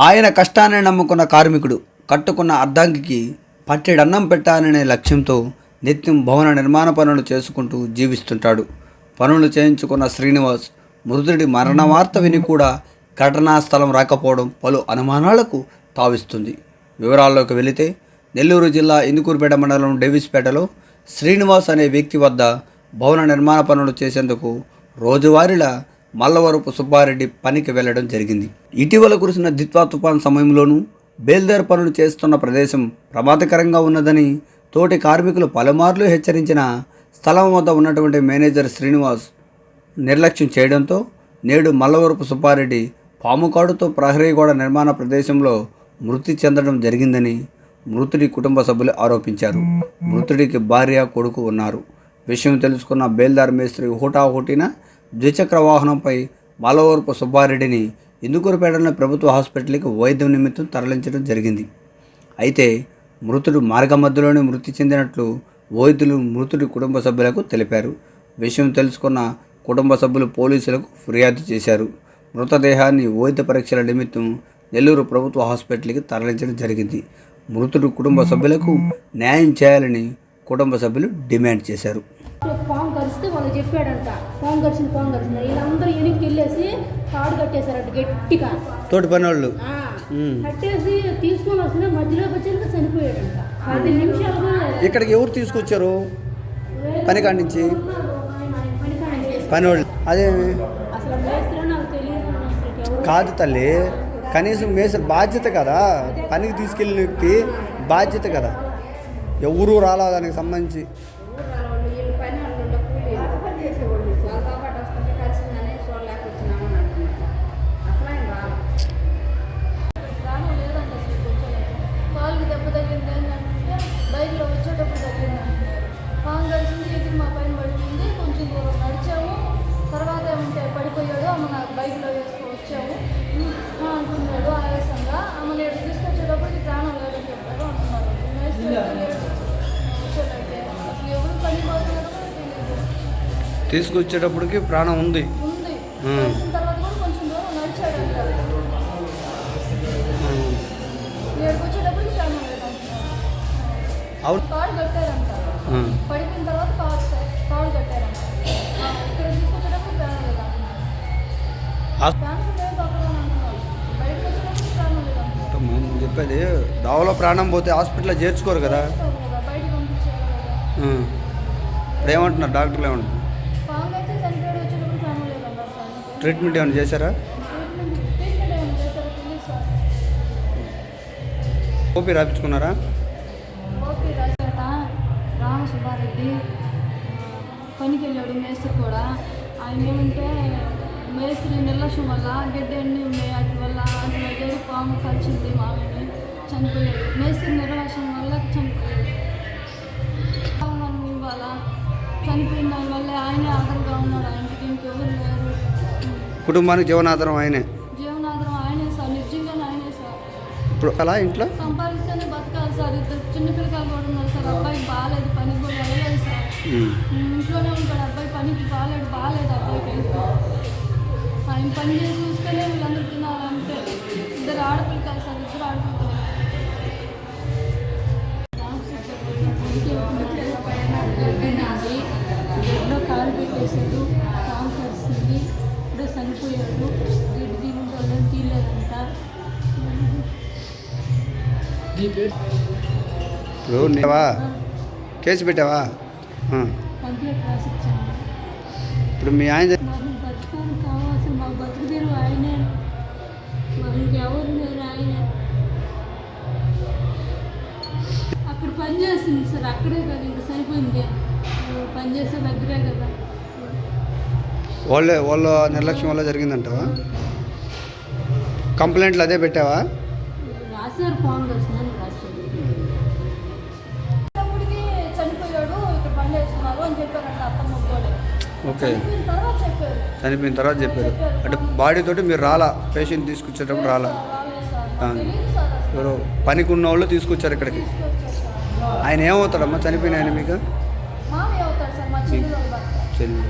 ఆయన కష్టాన్ని నమ్ముకున్న కార్మికుడు కట్టుకున్న అర్ధాంగికి పట్టెడన్నం పెట్టాలనే లక్ష్యంతో నిత్యం భవన నిర్మాణ పనులు చేసుకుంటూ జీవిస్తుంటాడు. పనులు చేయించుకున్న శ్రీనివాస్ మృతుడి మరణ వార్త విని కూడా ఘటనా స్థలం రాకపోవడం పలు అనుమానాలకు తావిస్తుంది. వివరాల్లోకి వెళితే నెల్లూరు జిల్లా ఇందుకూరుపేట మండలం డేవిస్పేటలో శ్రీనివాస్ అనే వ్యక్తి వద్ద భవన నిర్మాణ పనులు చేసేందుకు రోజువారీలా మల్లవరపు సుబ్బారెడ్డి పనికి వెళ్ళడం జరిగింది. ఇటీవల కురిసిన దిత్వా తుఫాన్ సమయంలోనూ బేల్దార్ పనులు చేస్తున్న ప్రదేశం ప్రమాదకరంగా ఉన్నదని తోటి కార్మికులు పలుమార్లు హెచ్చరించిన స్థలం వద్ద ఉన్నటువంటి మేనేజర్ శ్రీనివాస్ నిర్లక్ష్యం చేయడంతో నేడు మల్లవరపు సుబ్బారెడ్డి పాముకాడుతో ప్రహరీ గోడ నిర్మాణ ప్రదేశంలో మృతి చెందడం జరిగిందని మృతుడి కుటుంబ సభ్యులు ఆరోపించారు. మృతుడికి భార్య కొడుకు ఉన్నారు. విషయం తెలుసుకున్న బేల్దార్ మేస్త్రి హుటాహుటిన ద్విచక్ర వాహనంపై మాలవరపు సుబ్బారెడ్డిని ఇందుకూరుపేటలోని ప్రభుత్వ హాస్పిటల్కి వైద్యం నిమిత్తం తరలించడం జరిగింది. అయితే మృతుడు మార్గమధ్యలోనే మృతి చెందినట్లు వైద్యులు మృతుడి కుటుంబ సభ్యులకు తెలిపారు. విషయం తెలుసుకున్న కుటుంబ సభ్యులు పోలీసులకు ఫిర్యాదు చేశారు. మృతదేహాన్ని వైద్య పరీక్షల నిమిత్తం నెల్లూరు ప్రభుత్వ హాస్పిటల్కి తరలించడం జరిగింది. మృతుడు కుటుంబ సభ్యులకు న్యాయం చేయాలని కుటుంబ సభ్యులు డిమాండ్ చేశారు. పాము కరిస్తే వాళ్ళు చెప్పాడంట. పాము కరిచింది పాము కరిచింది వీళ్ళందరూ వెనక్కి వెళ్ళేసి తాడు కట్టేశారంట గట్టిగా. తోటి పని వాళ్ళు కట్టేసి తీసుకొని వస్తే మధ్యలోకి వచ్చేందుకు చనిపోయాడంట. పది నిమిషాలుగా ఇక్కడికి ఎవరు తీసుకొచ్చారు? పని కాడి నుంచి? పని వాళ్ళు అదే కాదు తల్లి. కనీసం మేస బాధ్యత కదా. పనికి తీసుకెళ్ళిన వ్యక్తి బాధ్యత కదా. ఎవరు రాలా దానికి సంబంధించి? వచ్చేటప్పటికి ప్రాణం లేదంటున్నారు అవును. పడిపోయిన తర్వాత కట్టారంట. ఇక్కడ తీసుకొచ్చేటప్పుడు ప్రాణం లేదు చెప్పేది దావలో ప్రాణం పోతే హాస్పిటల్లో చేర్చుకోరు కదా. ఇప్పుడు ఏమంటున్నారు? డాక్టర్లు ఏమంటున్నారు పాము అయితే చనిపోయాడు వచ్చేటప్పుడు ప్రాణం లేదన్నారు సార్ ట్రీట్మెంట్ ఏమైనా చేశారా? ఓపీ రాపించుకున్నారా? రామ సుబ్బారెడ్డి. పనికి వెళ్ళాడు మేస్త్రి కూడా. ఆయన ఏమంటే మేస్త్రి నిర్లక్ష్యం వల్ల గడ్డి ఉన్నాయి వాటి వల్ల అందులో పాము కలిసింది మామని చనిపోయాడు. మేస్త్రి నిర్లక్ష్యం వల్ల చనిపోయాడు. కుటుంబానికి జీవనాధారం ఆయనే. జీవనాధారం ఆయనే సార్ నిజంగానే ఆయనే సార్. ఇప్పుడు అలా ఇంట్లో? సంపాదిస్తేనే బతకాలి సార్. ఇద్దరు చిన్న పిల్లకాయలు కూడా ఉన్నారు సార్. అబ్బాయికి బాగాలేదు పనికి కూడా వెళ్ళలేదు సార్. ఇంట్లోనే ఉంటాడు. అబ్బాయి పనికి బాగాలేదు బాగాలేదు అబ్బాయికి ఆయన పని చేసి చూస్తేనే వీళ్ళందరూ తినాలంటే ఇద్దరు ఆడపిల్లకాయలు సార్ ఇద్దరు ఆడపిల్లకాయలు కాలు పెట్టేశాడు ఇప్పుడు నీవా? కేసు పెట్టావా? ఇప్పుడు మీ ఆయనే అక్కడ పని చేస్తుంది సార్ అక్కడే కదా ఇంకా సరిపోయింది. పని చేసే దగ్గరే కదా. వాళ్ళే వాళ్ళ నిర్లక్ష్యం వల్ల జరిగిందంటావా? కంప్లైంట్లు అదే పెట్టావా? రాశారు ఫోన్ వచ్చిందని రాశారు అప్పటికి చనిపోయాడు ఇక్కడ పని చేస్తున్నారు అని చెప్పారంట అత్తమ్మ కూడా ఓకే. చనిపోయిన తర్వాత చెప్పారు. అంటే బాడీ తోటి మీరు రాలా? పేషెంట్ తీసుకొచ్చేటప్పుడు రాలా? Sir sir. ఎవరో పనికి ఉన్న వాళ్ళు తీసుకొచ్చారు ఇక్కడికి. సార్ ఆయన ఏమవుతాడమ్మా? చనిపోయిన ఆయన మీకు? సార్ చెల్లి.